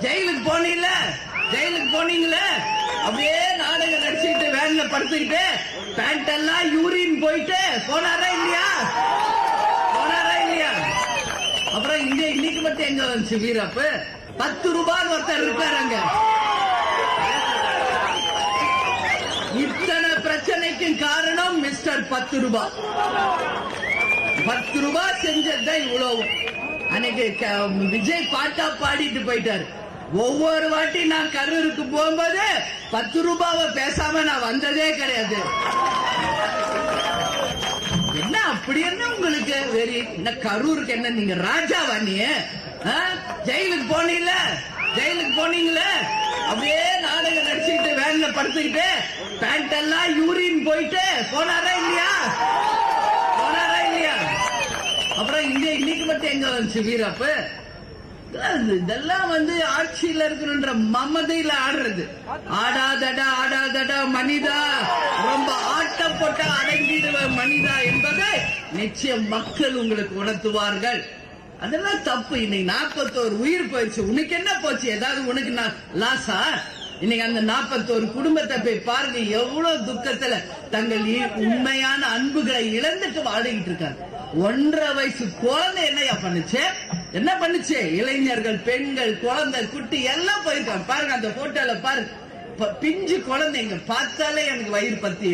ஜெயிலுக்கு போனீங்கல்ல? ஜெயிலுக்கு போனீங்களே அப்படியே நாடகம் நடிச்சுக்கிட்டு வேன்ல படுத்துக்கிட்டு பேண்ட் எல்லாம் யூரின் போயிட்டு போனாரா இல்லையா? போனாரா இல்லையா? அப்புறம் இங்க இன்னைக்கு மட்டும் எங்க வந்துச்சு வீரப்பு? பத்து ரூபாய் ஒருத்தர் இருக்காரு அங்க இத்தனை பிரச்சனைக்கும் காரணம் மிஸ்டர் பத்து ரூபாய் பத்து ரூபாய் செஞ்சதுதான் இவ்வளவு. அன்னைக்கு க- விஜய் பாட்டா பாடிட்டு போயிட்டாரு. ஒவ்வொரு வாட்டி நான் கரூருக்கு போகும்போது பத்து ரூபாவை பேசாம நான் வந்ததே கிடையாது. என்ன அப்படி என்ன உங்களுக்கு? வெறி என்ன கரூருக்கு என்ன? நீங்க ராஜாவா நீ? ஆ? ஜெயிலுக்கு போனீங்கல்ல ஜெயிலுக்கு போனீங்களே? அப்படியே நாடகம் நடிச்சுக்கிட்டு வேன்ல படுத்துக்கிட்டு பேண்ட் எல்லாம் யூரின் போயிட்டு போனாரா இல்லையா? போனாரா இல்லையா? அப்புறம் இங்க இன்னைக்கு மட்டும் எங்க வந்துச்சு வீரப்பு? இதெல்லாம் வந்து ஆட்சியில இருக்கணும்ன்ற மமதையில ஆடுறது. ஆடாதடா ஆடாதடா மனிதா. ரொம்ப ஆட்டம் போட்டா அடங்கிடுவ மனிதா என்பதை நிச்சயம் மக்கள் உங்களுக்கு உணர்த்துவார்கள். அதெல்லாம் தப்பு. இன்னைக்கு நாற்பத்தோரு உயிர் போயிடுச்சு. உனக்கு என்ன போச்சு? ஏதாவது உனக்கு நான் லாஸா இன்னைக்கு அந்த நாற்பத்தோரு குடும்பத்தை போய் பாருங்க. எவ்வளவு துக்கத்துல தங்கள் உண்மையான அன்புகளை இழந்துட்டு வாடிக்கிட்டு இருக்காங்க. ஒன்றரை வயசு குழந்தை என்னையா பண்ணுச்சு? என்ன பண்ணுச்சு? இளைஞர்கள் பெண்கள் குழந்தை குட்டி எல்லாம் போயிருக்காங்க. பாருங்க அந்த போட்டோல பாருங்க பிஞ்சு குழந்தைங்க பார்த்தாலே எனக்கு வயிறு பத்தி